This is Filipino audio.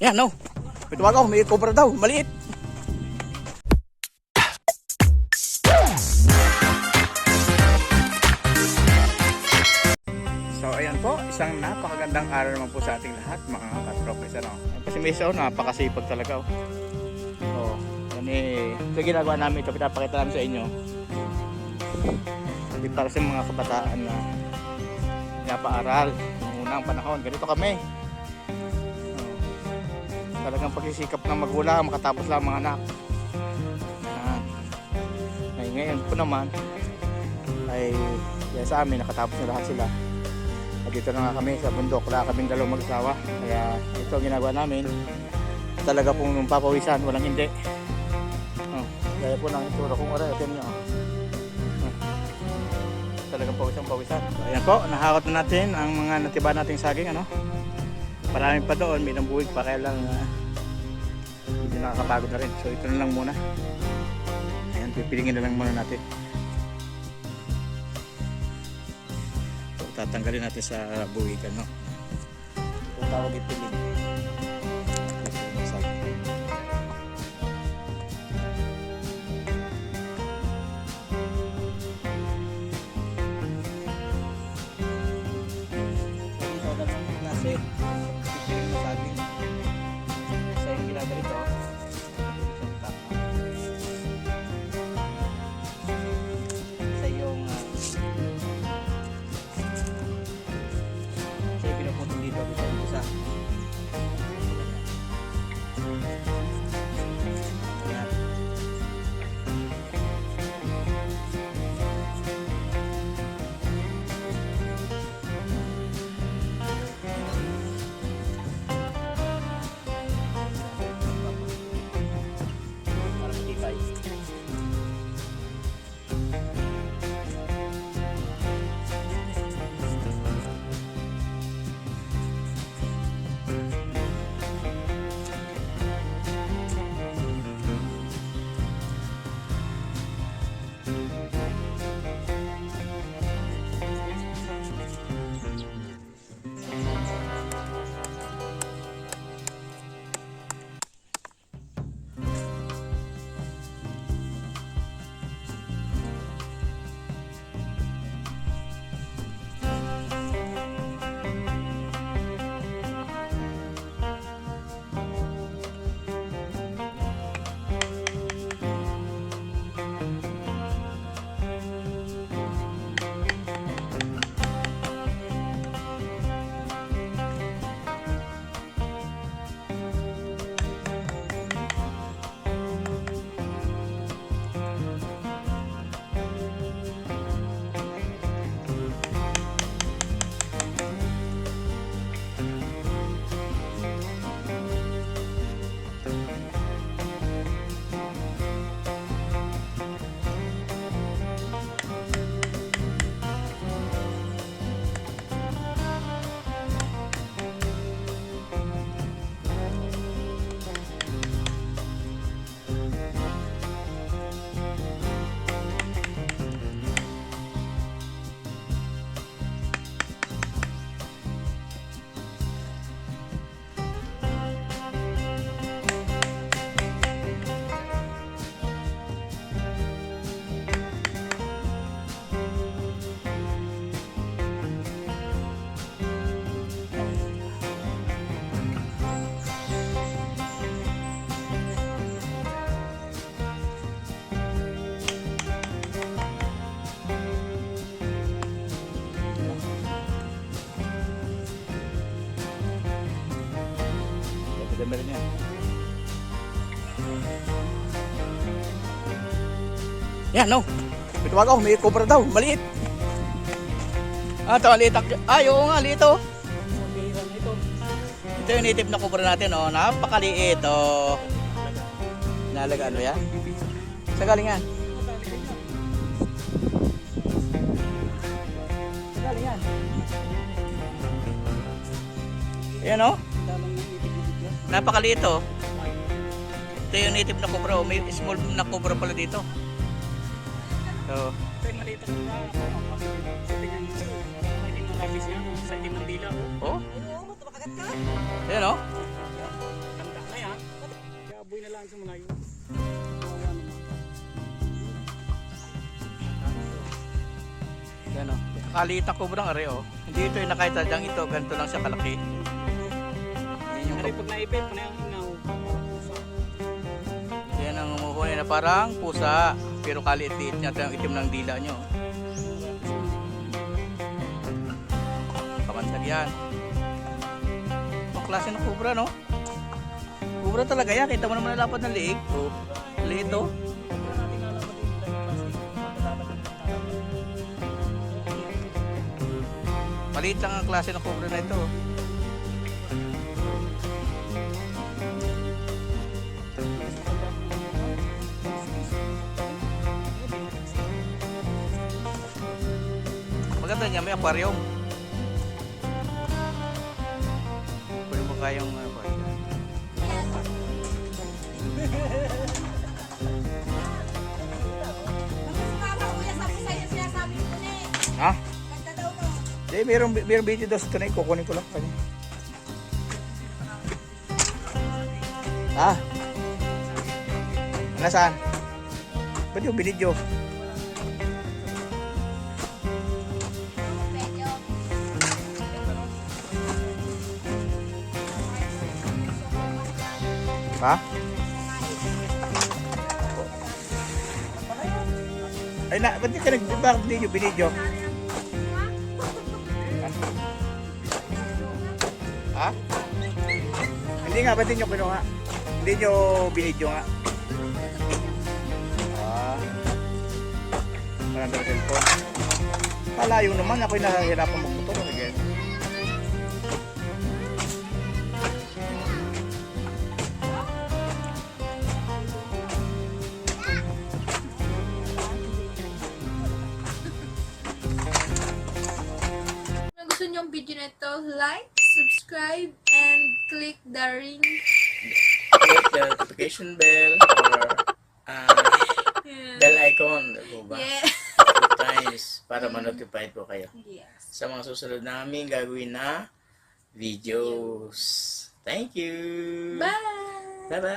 Yan, no. May tuwag ako, may cobra daw, maliit. So ayan po, isang napakagandang araw naman po sa ating lahat mga katropis ano. Kasi may isa oh, napakasipag talaga oh. Oh, yan eh, ito ginagawa namin ito, pinapakita namin sa inyo. Hindi para sa mga kabataan na pinapaaral noong unang panahon. Ganito kami. Talagang pagsisikap ng magulang makatapos lang ang mga anak. Ay, ngayon po naman ay yan sa amin nakatapos na lahat sila. At dito na nga kami sa bundok, wala kaming dalawang mag-asawa. Kaya ito ang ginagawa namin. Talaga pong papawisan, walang hindi. Oh, gaya po ng itsura kong oras, ito nyo. Oh. Talagang pawisan, pawisan. So, ayan po, nahakot na natin ang mga natiba nating saging. Ano? Marami pa doon, may buwig pa, kaya lang ah, hindi nakakapagod na rin. So ito na lang muna. Ayan, pipilingin na lang muna natin. So, tatanggalin natin sa buwig ano. Kung tawag ipiling. Maganda rin yan. Yan, no. May tuwag ako, may cobra daw, maliit. Ah, ito, maliit. Ay, oo nga, liit oh. Ito yung native na cobra natin, oh. Napakaliit, oh. Nalaga, ano yan? Sa galingan? Sa galingan? Ayan, oh. Napakaliit oh. Ito yung native na cobra. Oh. May small na cobra pala dito. So, ito yung maliit. Sa tingin ko, hindi mo kapis yun. Sa. Oh? Oo, matapakagat ka. Ayan oh. Tanda na yan. Kaboy na lang sa malayo. Ayan o. Nakaliit na cobra ang are oh. Hindi ito yung nakita dyan ito. Ganito lang siya kalaki. Kasi pag naipit, pa na yung ingaw. Yan ang umuhuli na parang pusa. Pero kaliit-liit niya yung itim ng dila nyo. Kamandag yan. Ang klase ng kubra no? Kubra talaga yan. Kita mo naman ang lapad ng liig. Oh, liit oh. Maliit lang ang klase ng kubra na ito. Maganda niya, may aquarium. Pwede mo kayong uh, eh. Ha? Hindi, mayroong, mayroong video daw sa tunay. Kukunin ko lang kanya. Ha? Nasaan? Ba't yung binidyo? Ha? Ay na, ba't di ka nag bakit yung binidyo? Ha? Hindi nga, ba't di nyo kinuha? Hindi nyo binidyo nga. Ah. Parang daw. Kalayo naman, ako'y nahihirapan magmotor. Na ito, like, subscribe, and click the ring. Click the notification bell or uh, Yeah. bell icon. Diba ba? Yeah. Two times para ma-notify po kayo. Yes. sa mga susunod namin gagawin na videos. Thank you! Bye! Bye-bye!